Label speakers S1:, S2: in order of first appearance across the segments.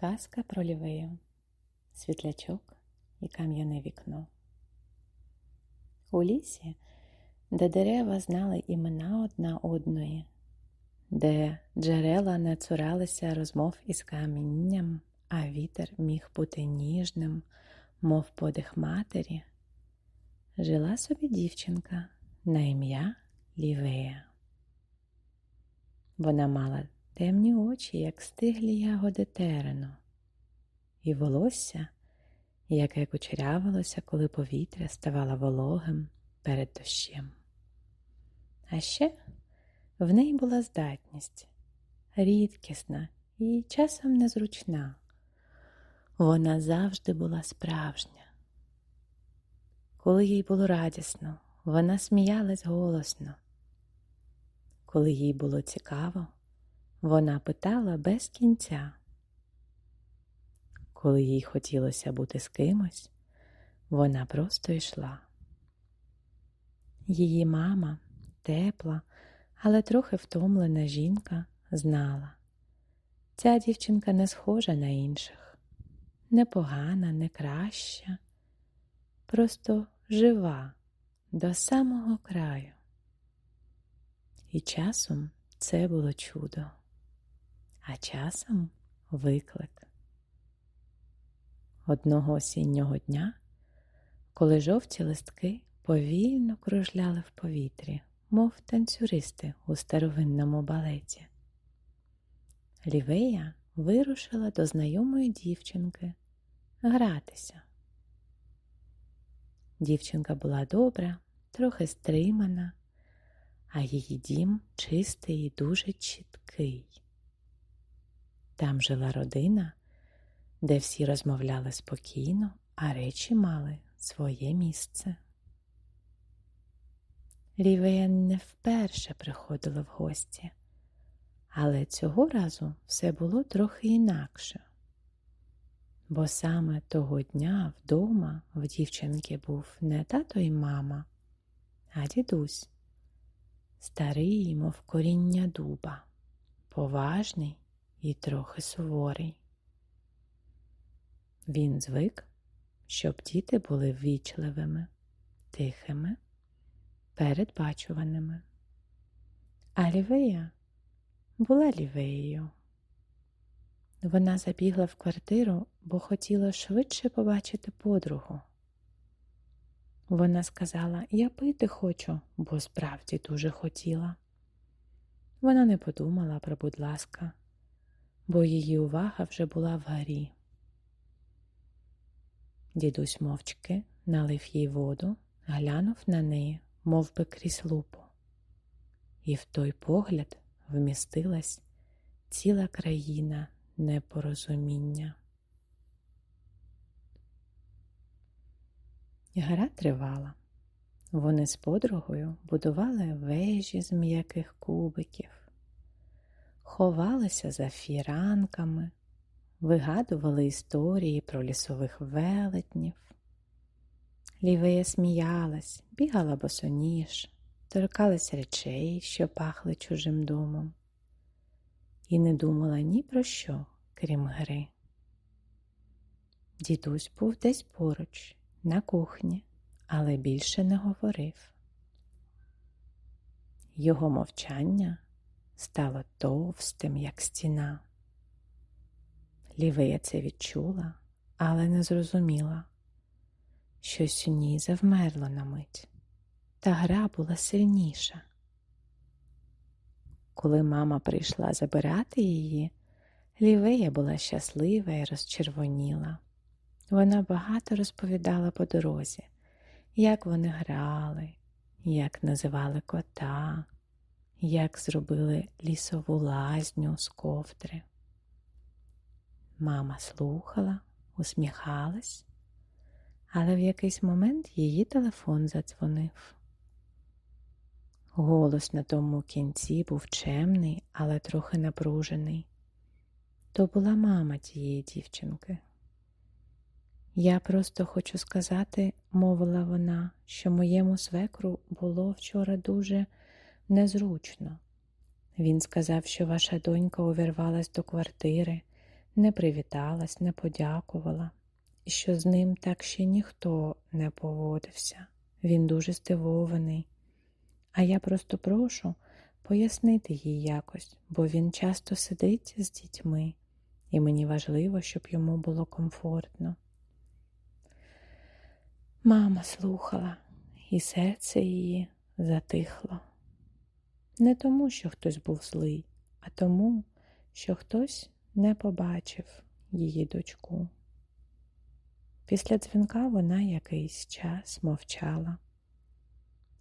S1: Казка про лівею, світлячок і кам'яне вікно. У лісі, де дерева знали імена одна одної, де джерела не цуралися розмов із камінням, а вітер міг бути ніжним, мов подих матері, жила собі дівчинка на ім'я Лівея. Вона мала темні очі, як стиглі ягоди терену, і волосся, яке кучерявилося, коли повітря ставало вологим перед дощем. А ще в неї була здатність рідкісна і часом незручна. Вона завжди була справжня. Коли їй було радісно, вона сміялась голосно. Коли їй було цікаво, вона питала без кінця. Коли їй хотілося бути з кимось, вона просто йшла. Її мама, тепла, але трохи втомлена жінка, знала. Ця дівчинка не схожа на інших, не погана, не краща, просто жива до самого краю. І часом це було чудо а часом виклик. Одного осіннього дня, коли жовті листки повільно кружляли в повітрі, мов танцюристи у старовинному балеті, Лівея вирушила до знайомої дівчинки гратися. Дівчинка була добра, трохи стримана, а її дім чистий і дуже чіткий. Там жила родина, де всі розмовляли спокійно, а речі мали своє місце. Рівея не вперше приходила в гості, але цього разу все було трохи інакше, бо саме того дня вдома в дівчинки був не тато і мама, а дідусь, старий, мов коріння дуба, поважний і трохи суворий. Він звик, щоб діти були ввічливими, тихими, передбачуваними. А Лівея була лівеєю. Вона забігла в квартиру, бо хотіла швидше побачити подругу. Вона сказала, я пити хочу, бо справді дуже хотіла. Вона не подумала про будь ласка, бо її увага вже була в гарі. Дідусь мовчки налив їй воду, глянув на неї, мов би крізь лупу, і в той погляд вмістилась ціла країна непорозуміння. Гра тривала. Вони з подругою будували вежі з м'яких кубиків, ховалися за фіранками, вигадували історії про лісових велетнів. Лівея сміялась, бігала босоніж, торкалась речей, що пахли чужим домом, і не думала ні про що, крім гри. Дідусь був десь поруч, на кухні, але більше не говорив. Його мовчання стало товстим, як стіна. Лівея це відчула, але не зрозуміла. Щось у ній завмерло на мить, та гра була сильніша. Коли мама прийшла забирати її, Лівея була щаслива і розчервоніла. Вона багато розповідала по дорозі, як вони грали, як називали кота, як зробили лісову лазню з ковдри. Мама слухала, усміхалась, але в якийсь момент її телефон задзвонив. Голос на тому кінці був чемний, але трохи напружений. То була мама тієї дівчинки. Я просто хочу сказати, мовила вона, що моєму свекру було вчора дуже незручно. Він сказав, що ваша донька увірвалась до квартири, не привіталась, не подякувала, і що з ним так ще ніхто не поводився. Він дуже здивований. А я просто прошу пояснити їй якось, бо він часто сидить з дітьми, і мені важливо, щоб йому було комфортно. Мама слухала, і серце її затихло. Не тому, що хтось був злий, а тому, що хтось не побачив її дочку. Після дзвінка вона якийсь час мовчала,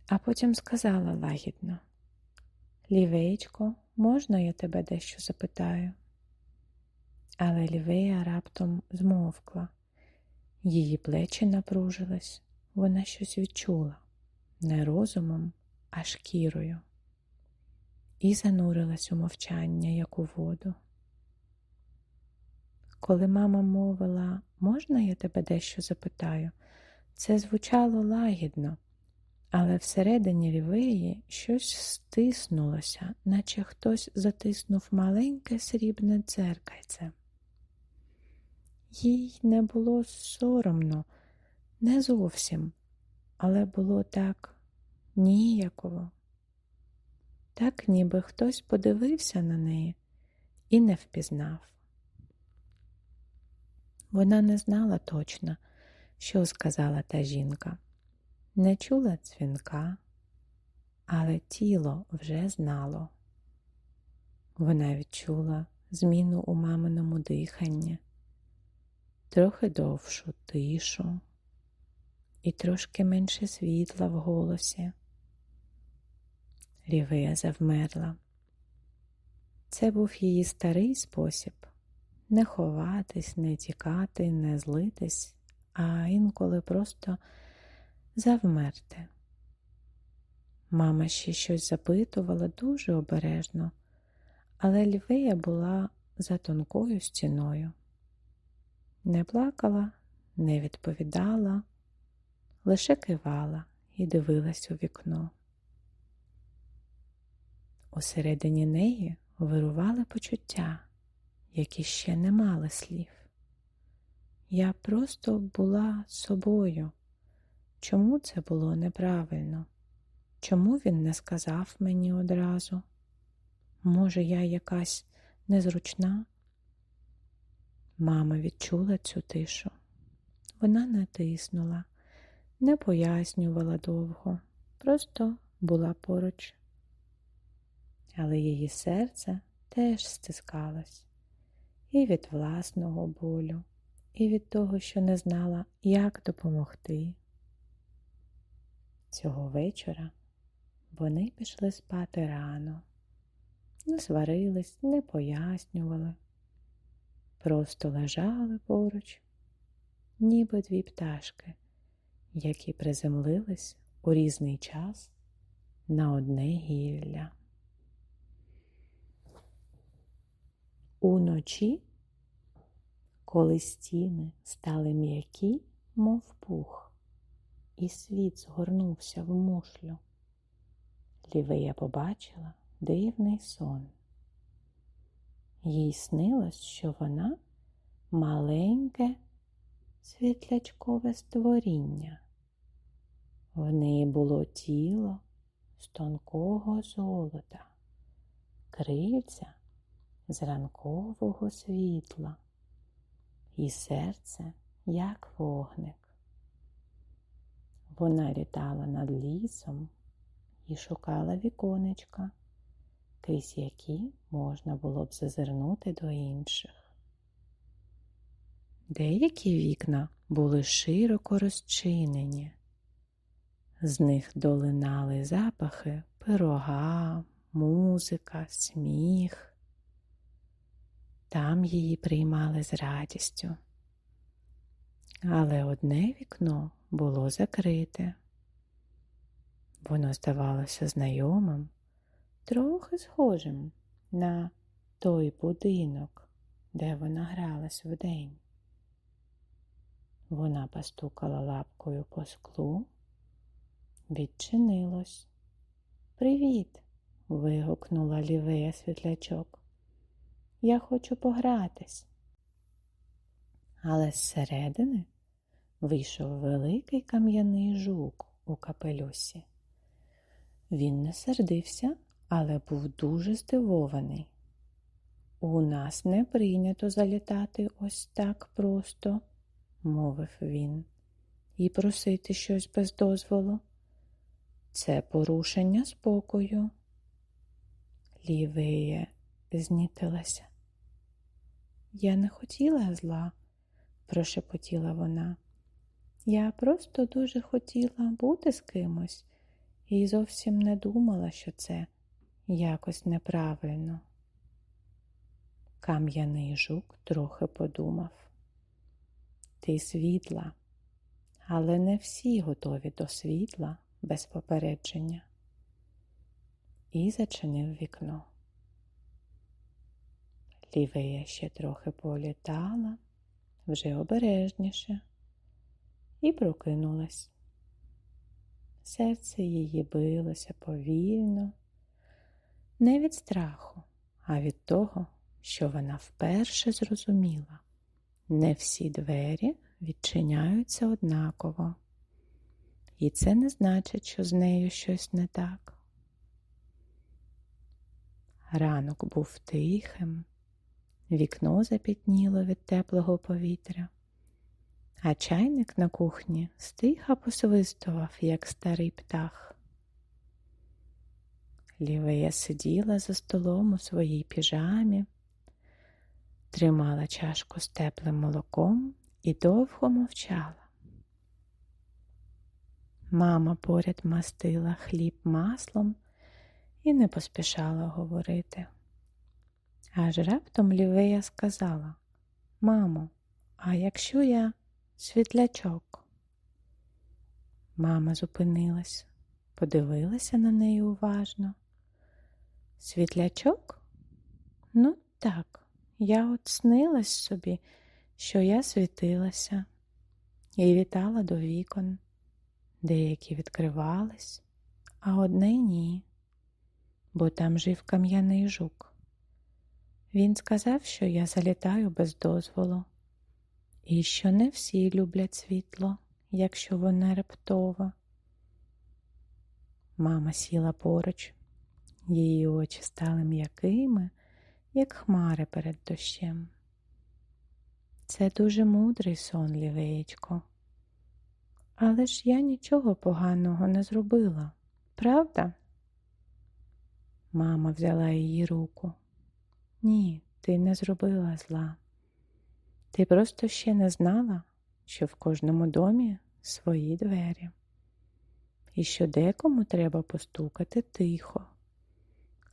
S1: а потім сказала лагідно. Лівеєчко, можна я тебе дещо запитаю? Але Лівея раптом змовкла, її плечі напружились, вона щось відчула. Не розумом, а шкірою, і занурилась у мовчання, як у воду. Коли мама мовила, можна я тебе дещо запитаю, це звучало лагідно, але всередині лівеї щось стиснулося, наче хтось затиснув маленьке срібне дзеркальце. Їй не було соромно, не зовсім, але було так ніяково, так ніби хтось подивився на неї і не впізнав. Вона не знала точно, що сказала та жінка, не чула дзвінка, але тіло вже знало. Вона відчула зміну у маминому диханні, трохи довшу тишу і трошки менше світла в голосі. Лівея завмерла. Це був її старий спосіб не ховатись, не тікати, не злитись, а інколи просто завмерти. Мама ще щось запитувала дуже обережно, але Лівея була за тонкою стіною. Не плакала, не відповідала, лише кивала і дивилась у вікно. Усередині неї вирували почуття які ще не мали слів. Я просто була собою. Чому це було неправильно? Чому він не сказав мені одразу? Може, я якась незручна? Мама відчула цю тишу. Вона не тиснула, не пояснювала довго, просто була поруч. Але її серце теж стискалось і від власного болю, і від того, що не знала, як допомогти. Цього вечора вони пішли спати рано, не сварились, не пояснювали, просто лежали поруч, ніби дві пташки, які приземлились у різний час на одне гілля. Уночі, коли стіни стали м'які, мов пух, і світ згорнувся в мушлю, Лівея побачила дивний сон. Їй снилось, що вона маленьке світлячкове створіння. В неї було тіло з тонкого золота, крильця з ранкового світла, і серце, як вогник. Вона літала над лісом і шукала віконечка, крізь які можна було б зазирнути до інших. Деякі вікна були широко розчинені, з них долинали запахи пирога, музика, сміх. Там її приймали з радістю. Але одне вікно було закрите. Воно здавалося знайомим, трохи схожим на той будинок, де вона гралась вдень. Вона постукала лапкою по склу, відчинилось. Привіт! вигукнула лівея світлячок. Я хочу погратись. але зсередини вийшов великий кам'яний жук у капелюсі. Він не сердився, але був дуже здивований. У нас не прийнято залітати ось так просто, мовив він, і просити щось без дозволу. Це порушення спокою. Лівея знітилася. Я не хотіла зла, прошепотіла вона. Я просто дуже хотіла бути з кимось і зовсім не думала, що це якось неправильно. Кам'яний жук трохи подумав. Ти світла, але не всі готові до світла без попередження. І зачинив вікно. Лівея ще трохи політала, вже обережніше, і прокинулась. Серце її билося повільно, не від страху, а від того, що вона вперше зрозуміла. Не всі двері відчиняються однаково, і це не значить, що з нею щось не так. Ранок був тихим, вікно запітніло від теплого повітря, а чайник на кухні стиха посвистував, як старий птах. Лівея сиділа за столом у своїй піжамі, тримала чашку з теплим молоком і довго мовчала. Мама поряд мастила хліб маслом і не поспішала говорити. Аж раптом Лівея сказала Мамо, а якщо я світлячок? Мама зупинилась, подивилася на неї уважно. Світлячок? Ну, так, я от снилась собі, що я світилася і вітала до вікон. Деякі відкривались, а одне ні, бо там жив кам'яний жук. Він сказав, що я залітаю без дозволу, і що не всі люблять світло, якщо воно рептове. Мама сіла поруч, її очі стали м'якими, як хмари перед дощем. Це дуже мудрий сон, лівеєчко. Але ж я нічого поганого не зробила, правда? Мама взяла її руку. Ні, ти не зробила зла. Ти просто ще не знала, що в кожному домі свої двері, і що декому треба постукати тихо,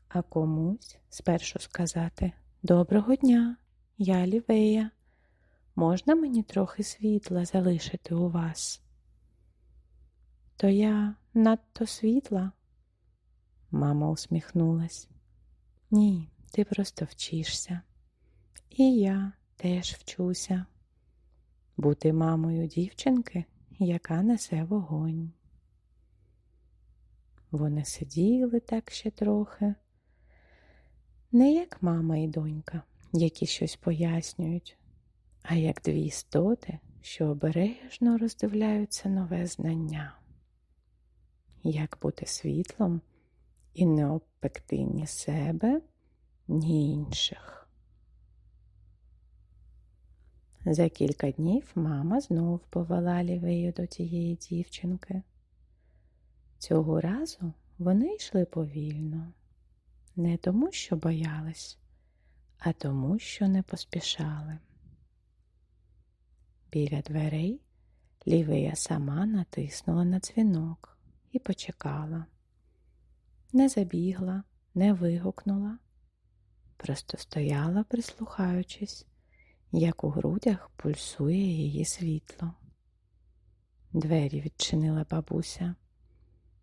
S1: а комусь спершу сказати Доброго дня, я лівея. Можна мені трохи світла залишити у вас? То я надто світла? Мама усміхнулась. Ні, ти просто вчишся. І я теж вчуся бути мамою дівчинки, яка несе вогонь. Вони сиділи так ще трохи, не як мама і донька, які щось пояснюють, а як дві істоти, що обережно роздивляються нове знання, як бути світлом і не обпекти ні себе, ні інших. За кілька днів мама знов повела лівею до тієї дівчинки. Цього разу вони йшли повільно, не тому, що боялись, а тому, що не поспішали. Біля дверей Лівея сама натиснула на дзвінок і почекала. Не забігла, не вигукнула, просто стояла, прислухаючись, як у грудях пульсує її світло. Двері відчинила бабуся.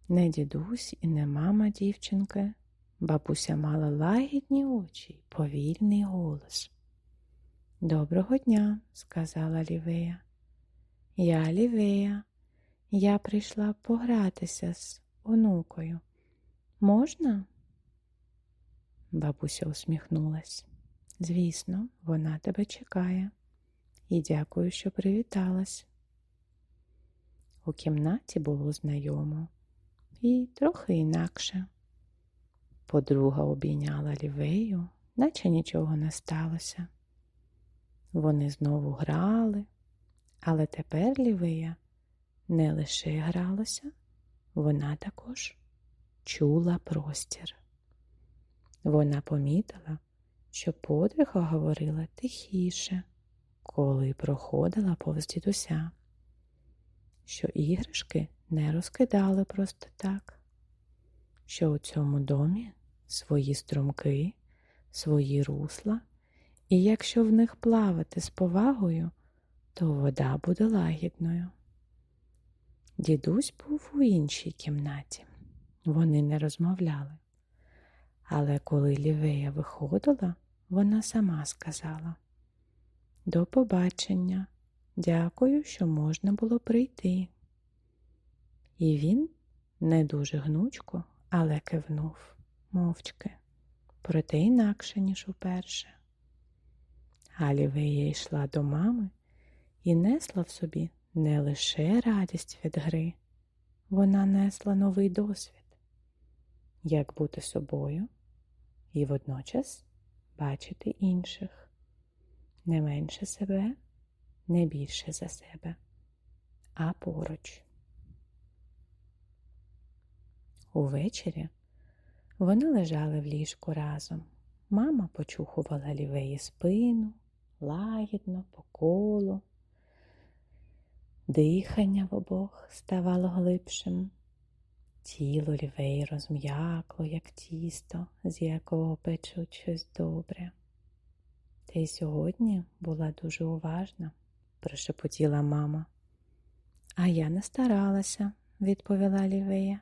S1: Не дідусь і не мама дівчинки. Бабуся мала лагідні очі й повільний голос. Доброго дня, сказала Лівея. Я Лівея. Я прийшла погратися з онукою. Можна? Бабуся усміхнулась. Звісно, вона тебе чекає. і дякую, що привіталась. У кімнаті було знайомо і трохи інакше. Подруга обійняла лівею, наче нічого не сталося. Вони знову грали, але тепер Лівея не лише гралася, вона також чула простір. Вона помітила, що подруга говорила тихіше, коли проходила повз дідуся, що іграшки не розкидали просто так, що у цьому домі свої струмки, свої русла, і якщо в них плавати з повагою, то вода буде лагідною. Дідусь був у іншій кімнаті. Вони не розмовляли. Але коли Лівея виходила, вона сама сказала До побачення, дякую, що можна було прийти. І він не дуже гнучко, але кивнув мовчки, проте інакше, ніж уперше. А Лівея йшла до мами і несла в собі не лише радість від гри, вона несла новий досвід, як бути собою і водночас бачити інших, не менше себе, не більше за себе, а поруч. Увечері вони лежали в ліжку разом. Мама почухувала лівеї спину, лагідно, по колу. Дихання в обох ставало глибшим. Тіло лівей розм'якло, як тісто, з якого печуть щось добре. Ти й сьогодні була дуже уважна, прошепотіла мама. А я не старалася, відповіла Лівея.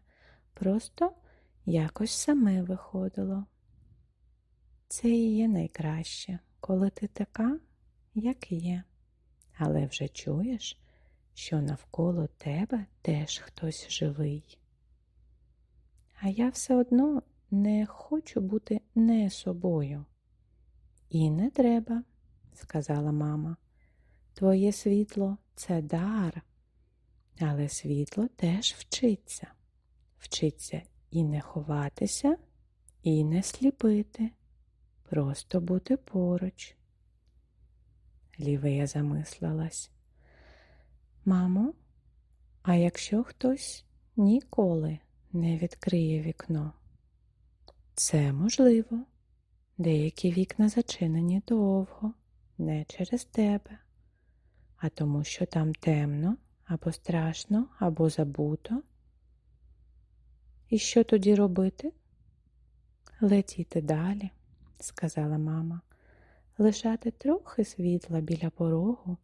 S1: Просто якось саме виходило. Це і є найкраще, коли ти така, як є, але вже чуєш, що навколо тебе теж хтось живий. А я все одно не хочу бути не собою. І не треба, сказала мама. Твоє світло це дар, але світло теж вчиться. Вчиться і не ховатися, і не сліпити, просто бути поруч. Лівея замислилась. Мамо, а якщо хтось ніколи не відкриє вікно? Це можливо. Деякі вікна зачинені довго, не через тебе, а тому, що там темно або страшно, або забуто. І що тоді робити? Летіти далі, сказала мама, лишати трохи світла біля порогу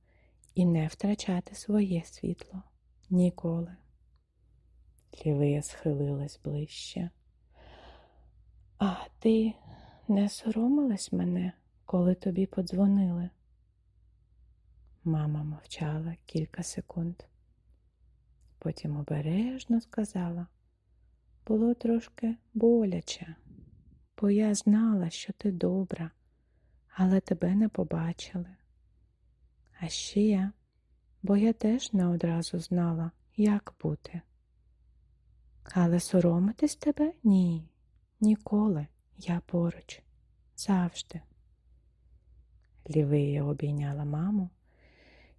S1: і не втрачати своє світло ніколи. Лівия схилилась ближче. А ти не соромилась мене, коли тобі подзвонили? Мама мовчала кілька секунд. Потім обережно сказала, було трошки боляче, бо я знала, що ти добра, але тебе не побачили. А ще бо я теж не одразу знала, як бути. Але соромитись тебе? Ні, ніколи. Я поруч, завжди. Лівия обійняла маму,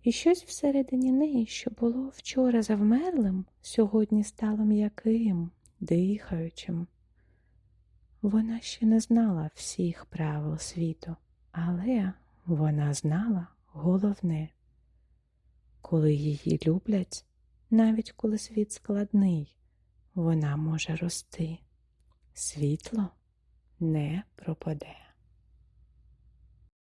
S1: і щось всередині неї, що було вчора завмерлим, сьогодні стало м'яким, дихаючим. Вона ще не знала всіх правил світу, але вона знала головне, коли її люблять, навіть коли світ складний, вона може рости. Світло не пропаде.